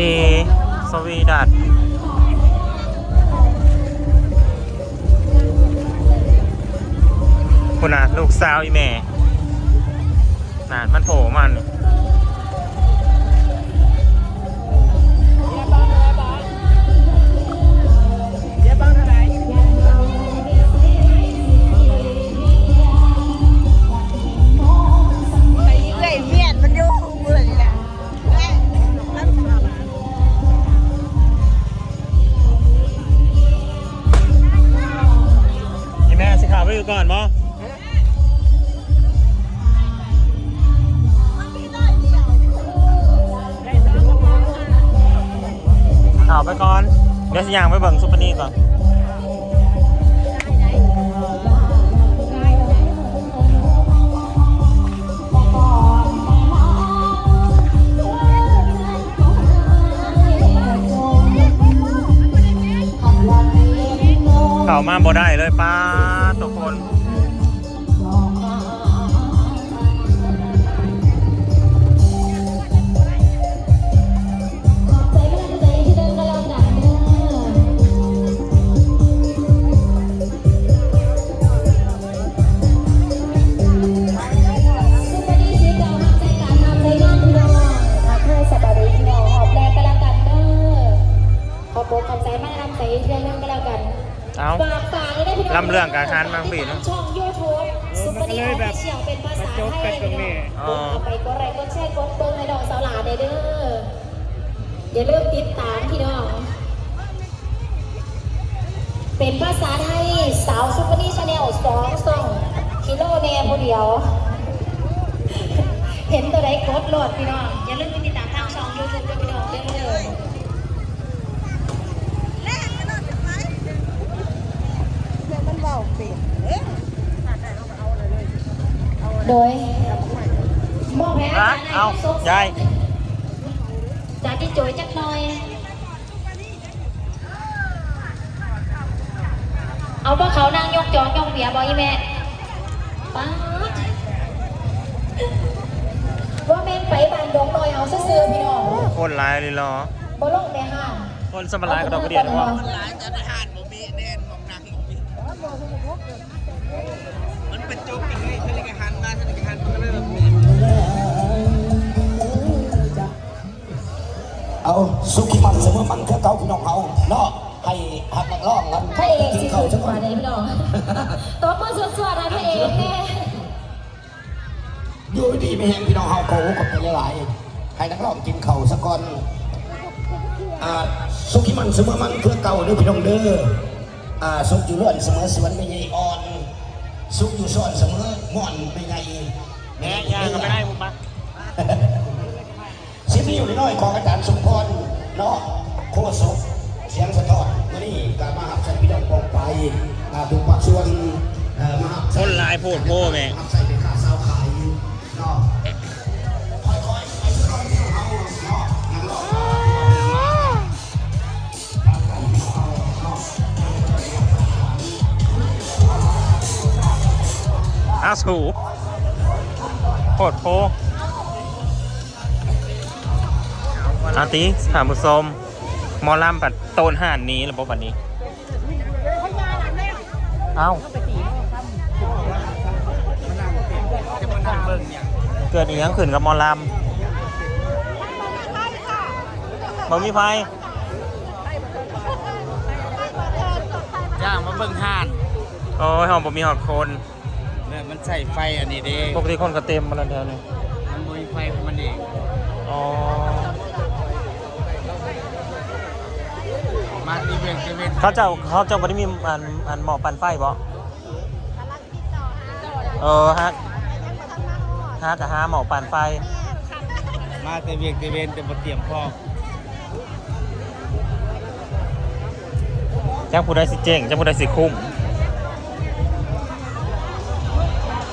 ดีสวีดัตคุณน่ะลูกสาวอีแม่น่ะมันโผล่มัน ก่อนบ่ข่าวไปก่อน เดี๋ยวสิยางไปเบิ่งซุปเปอร์นี่ก่อนข่าวมาบ่ได้เลยป้า ลยได้พี่น้องลำเรื่องกับอาหารบางปีเนอะช่องยูทูบซุปเปอร์ดีออฟฟิเชียลเป็นภาษาไทยพี่น้องอ๋อกดเข้าไปกดไลค์กดแชร์กดเบิ้งให้ดอกสาวหลาได้เด้ออย่าลืมติดตามพี่น้อง เป็นภาษาไทยสาวซุปเปอร์นี่ชาแนลสองสองกิโลแน่ผู้เดียว เห็นตัวใดกดโหลดพี่น้องอย่าลืมไปติดตามทางช่องยูทูบด้วยพี่น้องเด้อ แล่นไปนอนไปเดี๋ย วมันเบาเปลี่ยนเอ๊ะโดยมอบแพ้ร้านเอายายจากที่โจยจักหน่อย เอาพวกเขานั่งยกจองยกเบียร์บอยแม่ป๊าดว่าแม่นไปบานดงหน่อยเอาซื่อๆพี่น้องคนร้ายเลยเหรอบ่ลงในห้างคนสมรายกับดอกกระเดียนว่าหลายจะได้หานบ่มีแน่น มันเป็นโจ๊กอีกเลยทะเลกหันมาทะเลกหันมันก็เลยแบบนี้เอาสุขีมันเสมอมันคือเก่าพี่น้องเฮาเนาะให้หักนักร้องกันพระเอกสิเขาถูกว่าในพี่น้องตัวมือสวดๆนะพระเอกแน่อยู่ดีไม่แห้งพี่น้องเฮาเขากับเป็นหลายๆให้นักร้องกินเข้าสักก่อนอ่าสุขีมันเสมอมันคือเก่าเด้อพี่น้องเด้ออ่าสุขอยู่ล้วนเสมอสวนไม่ใหญ่อ่อน สุขอยู่ซ้อนเสมอม่อนไม่ใหญ่แม่ยายก็ไม่ได้มุมปะเสียงนี้อยู่น้อยๆของอาจารย์สมพรเนาะโคศกเสียงสะท้อนวันนี้ก็มาหับใส่พี่น้องปองไปอ่าถูกปักส่วนเอ่อมาหับคใส่นร้ายโพดโม่แม่ อาสูโพดโพอาติถามผู้ชมหมอลำปัดโตนห่านนี้หรือเปล่าบัดนี้ เอ้าจะมานั่งเบิ่งอย่างเกิดอีหยังขึ้นกับหมอลำบ่มีไฟย่างมาเบิ่งห่าน โอ้ยหอมบ่มีหอดคน เนี่ยมันใส่ไฟอันนี้เด้ปกติคนก็เต็มมาแล้วเดี๋ยวนี้มันบ่มีไฟของมันเองอ๋อมาตีเวนตีเวนเขาเจ้าเขาเจ้าบ่ได้มีอันอันหมอปั่นไฟบ่เออฮะฮะกับฮะหมอปั่นไฟ มาตีเวนตีเวนแต่บ่เตรียมพร้อมจ้างผู้ใดสิเจ๊งจ้างผู้ใดสิคุ้ม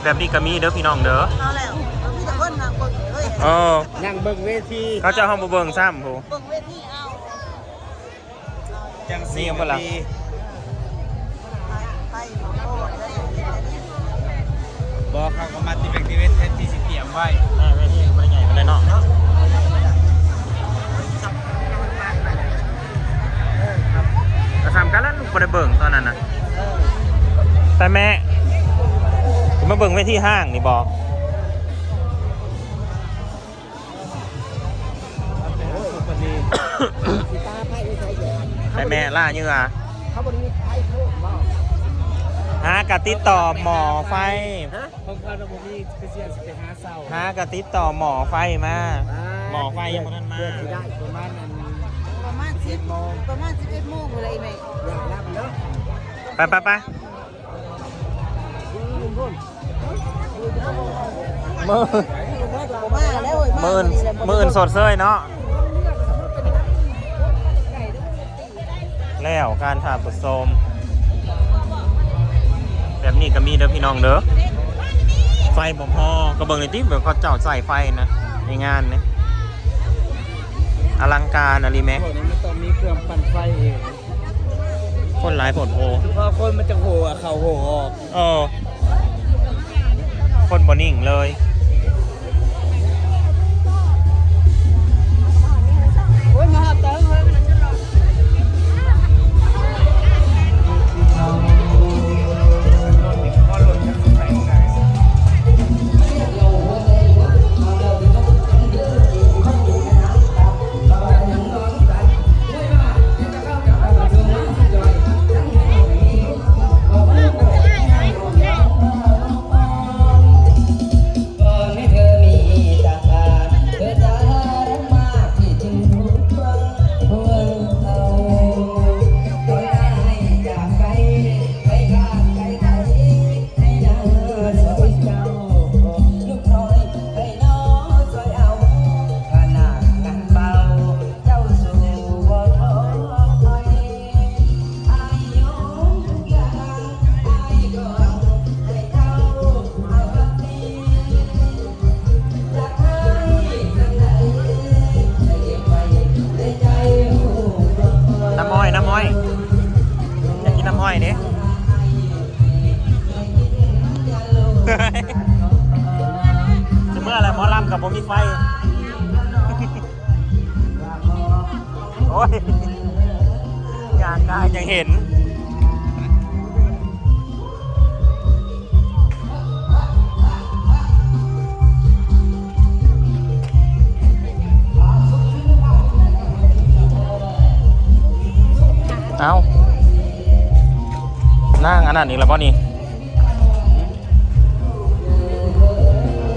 แบบนี้ก็มีเด้อพี่น้องเด้อเอาแล้วเอาพี่ต่คนมาคนเฮ้ยเออนั่งเบิ่งเวทีเขาจะห้องบเบิ่งซ้ำผู้ เบิ่งเวทีเอาจังซี่อาะละไปไปาโบอกเขาก็มาติเป็นทีเวทแทนที่สิเตรียมไว้เวทีมันด้ใหญ่ปานใดเนาะก็ซ้ำกันแล้วลูกบ่ได้เบิ่งตอนนั้นนะแต่แม่ มาเบิ่งไว้ที่ห้างนี่บอกสีตาไพ่ไม่ใช่เยอะไปแม่ล่าเยื่อเขาบริมีไพ่เพิ่มบ้างหากะติดต่อหมอไฟของเขาเราบ่มีคือเสียสิไปหาเศร้าหากะติดต่อหมอไฟมา หมอไฟยังบ่ทันมาเพื่อที่ได้ประมาณนั้นประมาณสิบโมงประมาณสิบเอ็ดโมงอะไรไหมอย่างรับเนาะไปไปไป มือมาแล้วเว้ยมือนมือนสดเซยเนาะแล้วการถ่าผสมแบบนี้ก็มีเด้อพี่น้องเด้อไฟบ่พอก็เบิ่งในที่แบบเขาเจ้าใส่ไฟนะในงานเนี่ยอลังการอะไรแม็กพวกนี้มันต้องมีเครื่องปั่นไฟเองคนหลายผลโพพอคนมันจะโหอะเขาโหออกเออคนบอนิ่งเลยำกับผมมีไฟ โอ้ยอยากได้อยากเห็นเอานั่งอันนั้นอีกแล้วป่ะนี่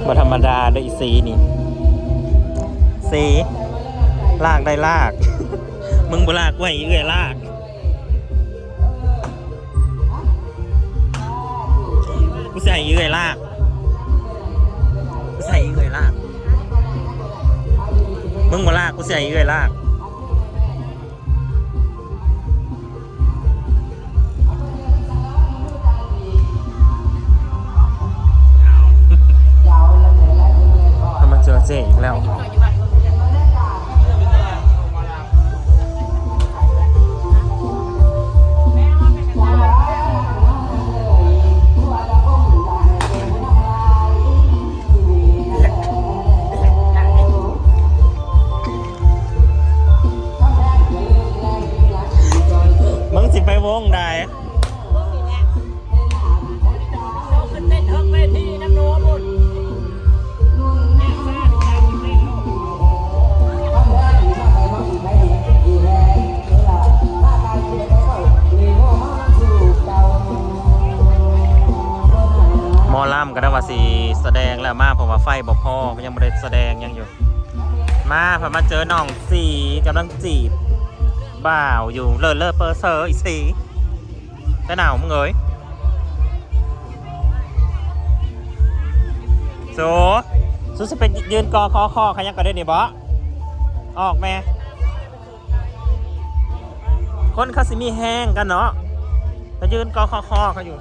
มาธรรมดาด้วยอีสีนี่สีลากได้ลาก มึงบ่ลากไว้เอื้อยลาก กูใส่เอื้อยลากกูใส่เอื้อยลาก มึงบ่ลากกูใส่เอื้อยลาก เจอีกแล้ว ไฟบ่พอยังไม่ได้แสดงยังอยู่ มาพอมาเจอน้องสีกำลังจีบบ่าวอยู่เลิศเลิศเปอร์เซอร์อีสีแต่หนาวมึงเอ้ยโซสุจะเป็นยืนกอคอคอขยักกันได้เนี่ยบอออกแม่คนเขาสิมีแห้งกันเนาะแต่ยืนกอคอคอเขาอยู่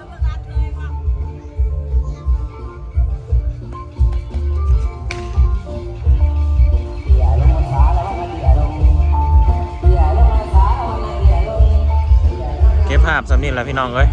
าพสำนีแหล้วพี่น้องเอ้ย